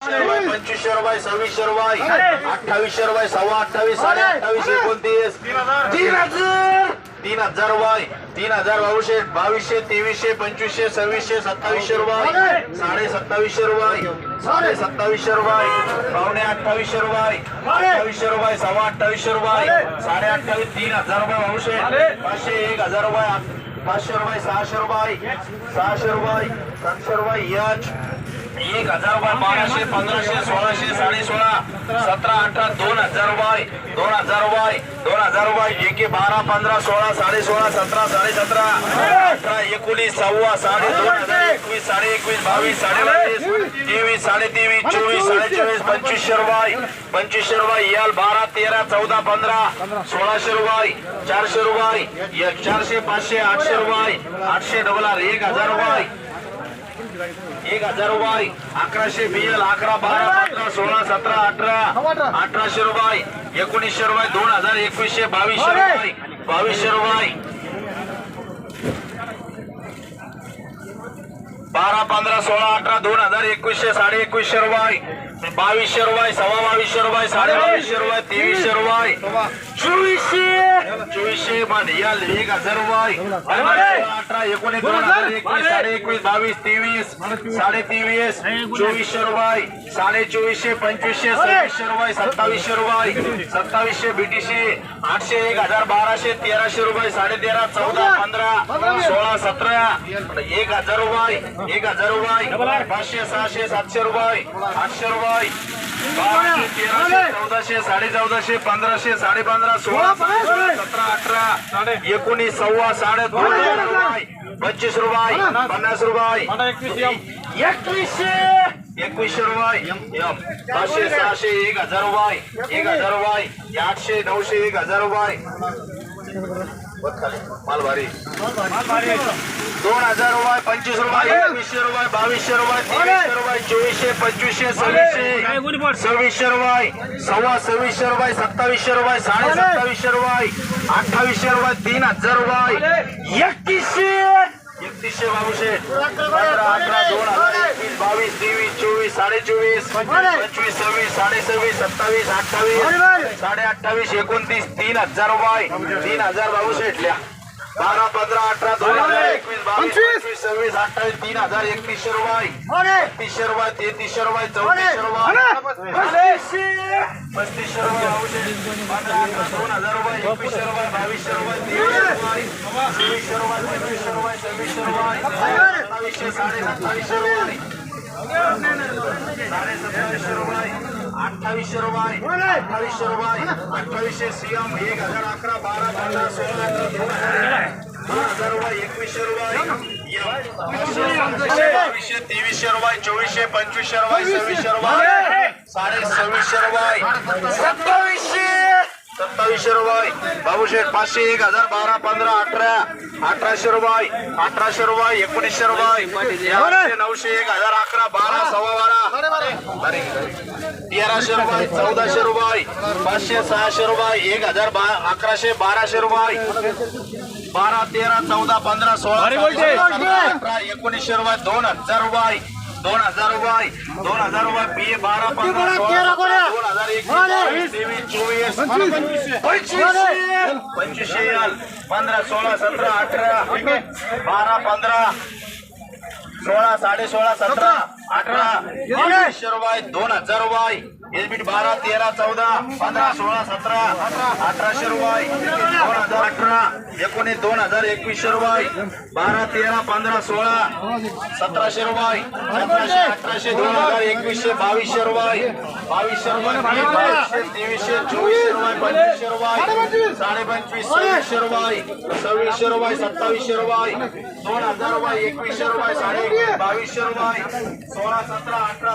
पंचवीसशे रुपये सव्वीसशे रुपये अठ्ठावीसशे रुपये सव्वा अठ्ठावीस साडे अठ्ठावीस एकोणतीस. तीन हजार. तीन हजार. रुपये तीन हजार बावीसशे बावीसशे तेवीसशे पंचवीसशे सव्वीसशे सत्तावीसशे रुपये साडे सत्तावीसशे रुपये साडे सत्तावीसशे रुपये पावणे अठ्ठावीसशे रुपये अठ्ठावीसशे रुपये सव्वा अठ्ठावीसशे रुपये साडे अठ्ठावीस तीन हजार रुपये बावीसशे. पाचशे एक हजार रुपये पाचशे रुपये सहाशे रुपये सहाशे रुपये सातशे रुपये यच एक हजार रुपये बाराशे पंधराशे सोळाशे साडे सोळा सतरा अठरा दोन हजार रुपये दोन हजार रुपये दोन हजार रुपये एके बारा पंधरा सोळा साडे सोळा सतरा साडे सतरा अठरा एकोणीस सव्वा साडे दोन हजार एकवीस साडे एकवीस बावीस साडे बावीस तेवीस साडे तेवीस चोवीस साडे चोवीस पंचवीसशे रुपये पंचवीसशे रुपये याल बारा तेरा चौदा पंधरा सोळाशे रुपये चारशे रुपये एक चारशे पाचशे आठशे रुपये आठशे डबल आर एक हजार रुपये एक हजार रुपये. अकराशे बिल अकरा बारा पंधरा सोळा सतरा अठरा. अठराशे रुपये. एकोणीसशे रुपये दोन हजार एकवीसशे बावीसशे रुपये. बावीसशे रुपये. बारा पंधरा सोळा अठरा दोन हजार एकवीसशे साडे एकवीसशे रुपये. बावीसशे रुपये सव्वा बावीसशे रुपये साडे बावीसशे रुपये तेवीसशे रुपये. चोवीसशे. चोवीसशे याल एक हजार रुपये अठरा एकोणीस दोन हजार एकवीस साडे एकवीस बावीस तेवीस साडे तेवीस चोवीसशे रुपये. साडे चोवीसशे पंचवीसशे सव्वीसशे रुपये सत्तावीसशे रुपये. सत्तावीसशे बीटीशे आठशे एक हजार बाराशे तेराशे रुपये साडे तेरा चौदा पंधरा सोळा सतरा एक हजार रुपये एक हजार रुपये पाचशे सहाशे सातशे रुपये आठशे रुपये बाराशे तेराशे चौदाशे साडे चौदाशे पंधराशे साडे पंधरा सोळा सोळा, सतरा अठरा एकोणीस सव्वा साडे दोन. रुपये. पंचवीस रुपये. पन्नास रुपये. एकवीसशे. एकवीसशे रुपये. पाचशे सहाशे एक हजार रुपये. एक हजार रुपये. आठशे नऊशे एक हजार रुपये. दोन हजार रुपये पंचवीस रुपये एकवीसशे रुपये बावीसशे रुपये तेवीसशे रुपये चोवीसशे पंचवीसशे सव्वीसशे सव्वीसशे रुपये सव्वा सव्वीसशे रुपये सत्तावीसशे रुपये साडे सत्तावीसशे रुपये अठ्ठावीसशे रुपये तीन हजार रुपये एकतीसशे! एकतीसशे बाबूशे पंधरा अठरा दोन हजार एकवीस बावीस तेवीस चोवीस साडे पंचवीस सव्वीस साडे सत्तावीस अठ्ठावीस साडे अठ्ठावीस एकोणतीस तीन हजार रुपये. तीन हजार बाबूशेटल्या बारा पंधरा अठरा दोन हजार एकवीस बावीस सव्वीस अठ्ठावीस तीन हजार एकतीसशे रुपये. तीसशे रुपये तेहतीसशे रुपये चौतीसशे रुपये. पस्तीसशे रुपये दोन हजार रुपये एकवीसशे रुपये बावीसशे रुपये तेवीसशे रुपये. पंचवीसशे रुपये सव्वीसशे रुपये सत्तावीसशे साडे सत्तावीसशे रुपये. साडे सत्तावीसशे रुपये अठ्ठावीसशे रुपये अठ्ठावीसशे रुपये अठ्ठावीसशे सीएम एक हजार अकरा बारा पंधरा सोळा दोन हजार हजार रुपये एकवीसशे रुपये बावीसशे तेवीसशे रुपये चोवीसशे पंचवीसशे रुपये सव्वीसशे रुपये साडे सव्वीसशे रुपये सत्तावीसशे सत्तावीसशे रुपये बाबूशेठ पाचशे एक हजार बारा पंधरा अठरा अठराशे रुपये अठराशे रुपये एकोणीसशे रुपये नऊशे एक हजार अकरा बारा सव्वा बारा तेराशे रुपये चौदाशे रुपये पाचशे सहाशे रुपये एक हजार बा अकराशे बाराशे रुपये बारा तेरा चौदा पंधरा सोळा अठरा एकोणीसशे रुपये दोन हजार रुपये. दोन हजार रुपये. दोन हजार रुपये बी बारा पंधरा दोन हजार एकवीस तेवीस चोवीस पंचवीसशे पंधरा सोळा सतरा अठरा. बारा पंधरा. सोळा साडे सोळा सतरा अठरा. एकवीसशे रुपये दोन हजार रुपये. एसबीट बारा तेरा चौदा पंधरा सोळा सतरा अठराशे रुपये. दोन हजार अठरा एकोणीस दोन हजार एकवीसशे रुपये. बारा तेरा पंधरा सोळा सतराशे रुपये. सतराशे अठराशे दोन हजार एकवीसशे बावीसशे रुपये. बावीसशे रुपये बावीसशे तेवीसशे चोवीसशे रुपये पंचवीसशे रुपये. साडे पंचवीस सव्वीसशे रुपये. सव्वीसशे रुपये सत्तावीसशे रुपये. दोन हजार रुपये एकवीसशे रुपये साडे बावीसशे रुपये. सोळा सतरा अठरा